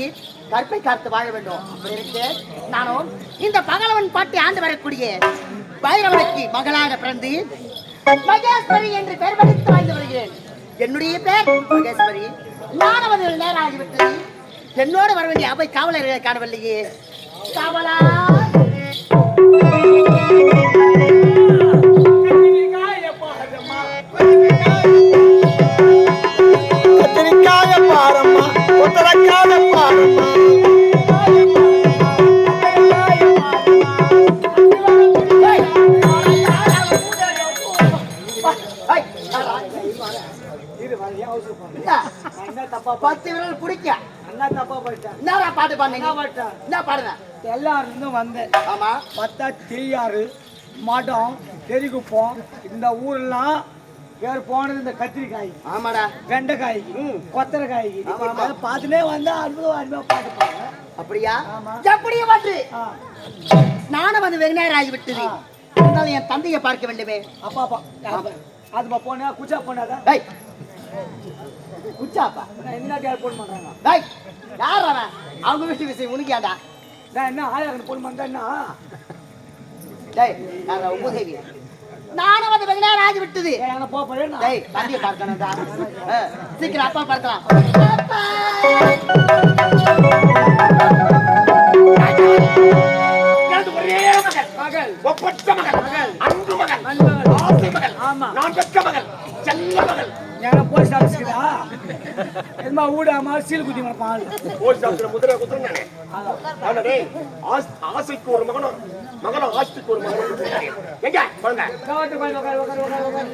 போதாது கற்பை காத்து வாழ வேண்டும். நானும் இந்த பகலவன் பாட்டி ஆண்டு வரக்கூடிய பைரவனுக்கு மகளாக பிறந்து மகேஸ்வரி என்று பெயர் படித்து வாழ்ந்து வருகிறேன். என்னுடைய பேர் மகேஸ்வரி. நானவது நேரம் ஆகிவிட்டது என்னோடு வர வேண்டிய அவை காவலர்களை காணவில்லையே. காவலா கத்திரிக்காய பாரம்மா. கொத்தரக்காய பாட்டு பாடுங்க என்ன பாடுங்க எல்லாரும் இருந்தும் வந்தேன். ஆமா. பார்த்தா தீயாறு மடம் தெரிகுப்பம் இந்த ஊர்லாம் பேர் போனது இந்த கத்திரிக்காய். ஆமாடா. வெண்டைக்காய் கொத்தரைக்காய். பார்த்துனே வந்தா அற்புதம் அருமையா பாட்டுப்பாங்க அப்படியா? ஆமா. எப்படியே வந்து ஆ. நானும் வந்து ஆகிவிட்டது. ஆ. இருந்தாலும் என் தந்தையை பார்க்க வேண்டுமே. அப்பா அப்பா. அது- அதுப்பா போனா குச்சா போனாதா? டேய் குச்சாப்பா. நான் என்ன கேர் போன் பண்றாங்க? டேய் யார் அவன்? அவங்க வீட்டு விஷயம் உனக்கு ஏன்டா? நான் என்ன ஆயிரம் போன் என்ன டேய் யாரா உபதேவி நானும் வந்து அங்க போக போறேன் டேய் தந்தையை பார்க்கணும்டா சீக்கிரம் அப்பா பார்க்கலாம் மகள். ஒப்பற்ற மகள். அன்பு நண்பர்கள் ஆசை ஆமா. நான் பெற்ற மகன் செல்ல எங்க போலீஸ் ஆஃபீஸ்க்குதா என்னமா ஊடாம சீல் குத்தி பால். போலீஸ் ஆஃபீஸர் முதிரை குத்துறானே அவனே ஆசைக்கு ஒரு மகனும் மகனும் ஆஸ்திக்கு ஒரு மகனும் எங்க? பாருங்க கவாட்டு போய் உட்காரு உட்காரு உட்காரு உட்காரு.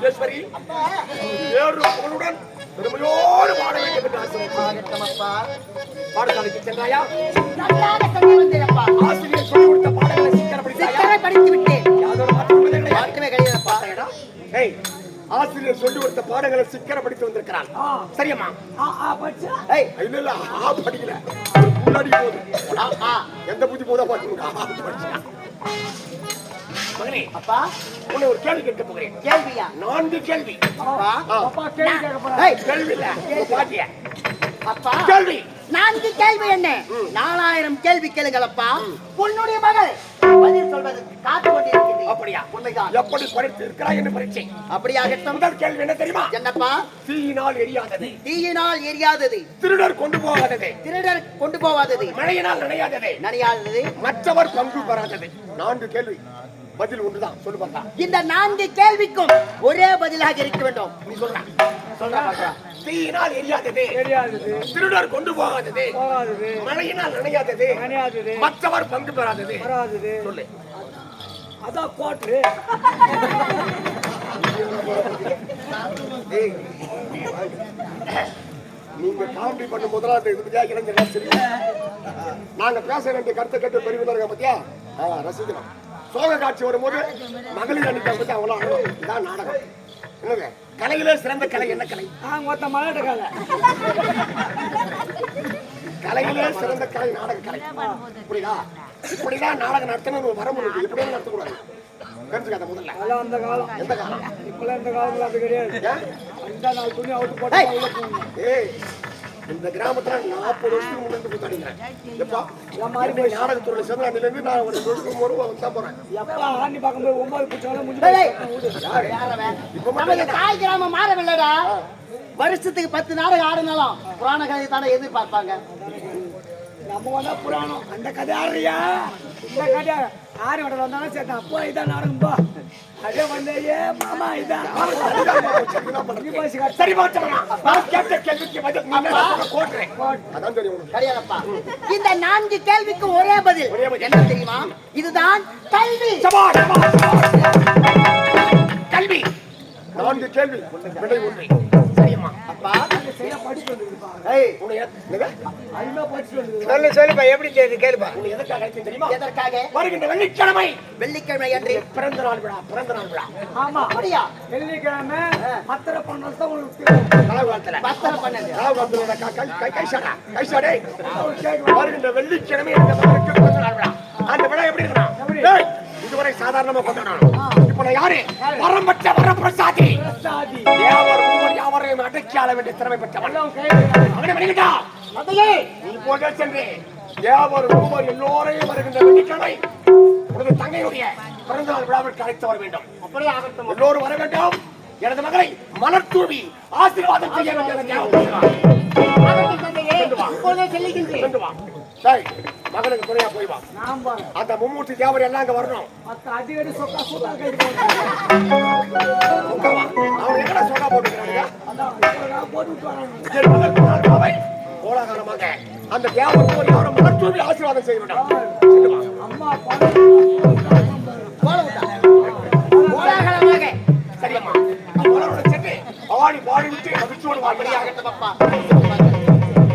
அப்பா வேறு புகழுடன் பெருமையோடு பாட வேண்டும் என்று ஆசை ஆகட்டும் அப்பா பாடசாலைக்கு சென்றாயா? நன்றாக ஆசிரியர் சொல்லிக் கொடுத்த பாடங்களை சீக்கிரம் படித்தாயா சிக்கரை படித்து விட்டேன். யாதொரு மாற்றம் இல்லையா ஆசிரியர் சொல்லி கொடுத்த பாடங்களை சிக்கன படித்து வந்திருக்கிறான். சரியம்மா? ஏய் இல்ல இல்ல ஆ படிக்கல. முன்னாடி போகுது. எந்த புத்தி போதா படிச்சா. மகனே அப்பா உன்னை ஒரு கேள்வி கேட்க போகிறேன். கேள்வியா? நான்கு கேள்வி. அப்பா. அப்பா கேள்வி கேட்க போறாரு. ஏய் கேள்வி இல்ல. பாட்டிய அப்பா கேள்வி. நான்கு கேள்வி என்ன? நாலாயிரம் கேள்வி கேளுங்களப்பா. உன்னுடைய மகள் பதில் சொல்வதற்கு காத்து அப்படியா? உண்மைதான். எப்படி படித்து இருக்கிறாய் என்று பரீட்சை அப்படியாகட்டும். முதல் கேள்வி என்ன தெரியுமா? என்னப்பா? தீயினால் எரியாதது. தீயினால் எரியாதது. திருடர் கொண்டு போகாதது. திருடர் கொண்டு போவாதது மழையினால் நனையாதது. நனையாதது. மற்றவர் பங்கு பெறாதது. நான்கு கேள்வி. பதில் ஒன்றுதான். சொல்லு பார்த்தா இந்த நான்கு கேள்விக்கும் ஒரே பதிலாக இருக்க வேண்டும். நீ சொல்ற. சொல்றா பாக்குறா தீயினால் எரியாதது தெரியாதது திருடர் கொண்டு போகாதது போகாதது மழையினால் நனையாதது நினையாதது மற்றவர் பங்கு பெறாதது. வராதது. சொல்லு. அதான் கோட்டு நீங்க காமெடி பண்ணும் முதலாவது இது பத்தியா இளைஞர் நாங்க பேச வேண்டிய கருத்தை கேட்டு பெரியவங்க பத்தியா? ஆ, ரசிக்கணும் சோக காட்சி வரும்போது மகளிர் அணிக்கை பத்தி அவ்வளோ இதான் நாடகம். என்னங்க? கலையிலே சிறந்த கலை என்ன கலை? ஆ மொத்த மலாட்ட கால. கலையிலே சிறந்த கலை நாடக கலை. புரியுதா? இப்படிதான் நாடகம் நடத்தணும் வரம்பு இருக்கு இப்படியே நடத்தக்கூடாது. தெரிஞ்சுக்காத முதல்ல. அதெல்லாம் அந்த காலம். எந்த காலம்? இப்பெல்லாம் இந்த காலத்துல அப்படி கிடையாது? அந்த நாள் துணி அவுத்து போட்டு ஏய் இந்த கிராமத்துல நாற்பது வருஷத்துக்கு முன்னாடி கூத்தாடிக்கிறேன் எப்பா என் மாதிரி இப்படி நாடகத்துறையில சேர்ந்தாண்டில இருந்து நான் ஒரு வருஷத்துக்கு ஒரு வந்தா போறேன். எப்பா ஆண்டி பார்க்கும்போது ஒன்பது பிடிச்சாலும் முடிஞ்சு. தாய் கிராமம் மாறவில்லடா. வருஷத்துக்கு பத்து நாடகம் ஆடினாலும் புராண கதை தானே எதிர்பார்ப்பாங்க. நம்ம வந்தா புராணம். அந்த கதை ஆடுறியா இந்த கதை. ஆறு வடை வந்தாலும் சரி அப்போ இதான் நாடகம்பா அதே வந்து ஏ மாமா இதான். சரி இந்த நான்கு கேள்விக்கு ஒரே பதில். என்ன தெரியுமா? இதுதான் கல்வி. கல்வி. நான்கு கேள்வி. விடை ஒன்று. சொல்லு சொல்லுப்பா எப்படி தெரியுது கேளுப்பா. எதற்காக? தெரியுமா எதற்காக வருகின்ற வெள்ளிக்கிழமை. வெள்ளிக்கிழமை அன்று. பிறந்த நாள் விழா பிறந்த நாள் விழா. ஆமா. அப்படியா? வெள்ளிக்கிழமை பத்தரை தான் உங்களுக்கு பத்தரை பண்ணது கைசாடா கைசாடே வருகின்ற வெள்ளிக்கிழமை மகனுக்கு பிறந்த நாள் விழா. அந்த விழா எப்படி இருக்கணும் இதுவரை சாதாரணமா கொண்டாடணும். இப்ப நான் யாரு? வரம்பற்ற வரப்பிரசாதி. சாதி தேவர் மூவர் யாவரையும் அடக்கி ஆள வேண்டிய திறமை பெற்றவன். அவனை அதையே நீ போக சென்று. தேவர் மூவர் எல்லோரையும் வருகின்ற வெள்ளிக்கிழமை உனது தங்கையுடைய பிறந்த நாள் விழாவிற்கு அழைத்து வர வேண்டும். அப்படியே ஆகட்டும். எல்லோரும் வர வேண்டும். எனது மகளை மலர் தூவி ஆசீர்வாதம் செய்ய டேய், மகனுக்கு துணையா போய் வா. அந்த மும்மூர்த்தி தேவர் எல்லாம் அங்க வரணும். அவன் எங்கடா சோடா போட்டுக்கிறாங்க கோலாகலமாக அந்த தேவர் மூவர் யாரும் மலர் தூவி ஆசீர்வாதம் செய்ய வேண்டும். அம்மா பாடி பாடி விட்டு மகிழ்ச்சியோடு வாழ்க்கையாக அப்பா